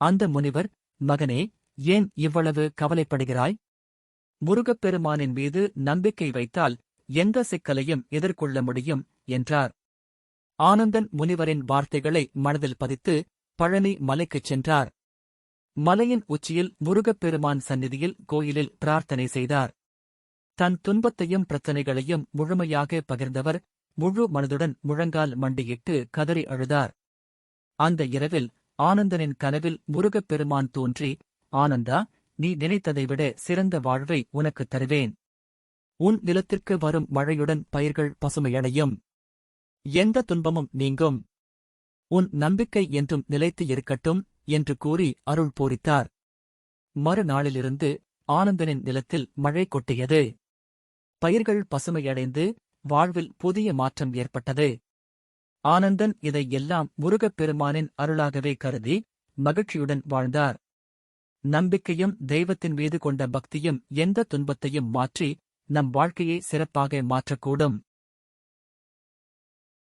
அந்த முனிவர் மகனே ஏன் இவ்வளவு கவலைப்படுகிறாய்? முருகப்பெருமானின் மீது நம்பிக்கை வைத்தால் எந்த சிக்கலையும் எதிர்கொள்ள முடியும் என்றார். ஆனந்தன் முனிவரின் வார்த்தைகளை மனதில் பதித்து பழனி மலைக்குச் சென்றார். மலையின் உச்சியில் முருகப்பெருமான் சந்நிதியில் கோயிலில் பிரார்த்தனை செய்தார். தன் துன்பத்தையும் பிரச்சனைகளையும் முழுமையாக பகிர்ந்தவர் முழு மனதுடன் முழங்கால் மண்டியிட்டு கதறி அழுதார். அந்த இரவில் ஆனந்தனின் கனவில் முருகப்பெருமான் தோன்றி ஆனந்தா நீ நினைத்ததை விட சிறந்த வாழ்வை உனக்குத் தருவேன். உன் நிலத்திற்கு வரும் மழையுடன் பயிர்கள் பசுமையடையும். எந்த துன்பமும் நீங்கும். உன் நம்பிக்கை என்றும் நிலைத்து இருக்கட்டும் என்று கூறி அருள் பூரித்தார். மறுநாளிலிருந்து ஆனந்தனின் நிலத்தில் மழை கொட்டியது. பயிர்கள் பசுமையடைந்து வாழ்வில் புதிய மாற்றம் ஏற்பட்டது. ஆனந்தன் இதை எல்லாம் முருகப்பெருமானின் அருளாகவே கருதி மகிழ்ச்சியுடன் வாழ்ந்தார். நம்பிக்கையும் தெய்வத்தின் மீது கொண்ட பக்தியும் எந்த துன்பத்தையும் மாற்றி நம் வாழ்க்கையை சிறப்பாக மாற்றக்கூடும்.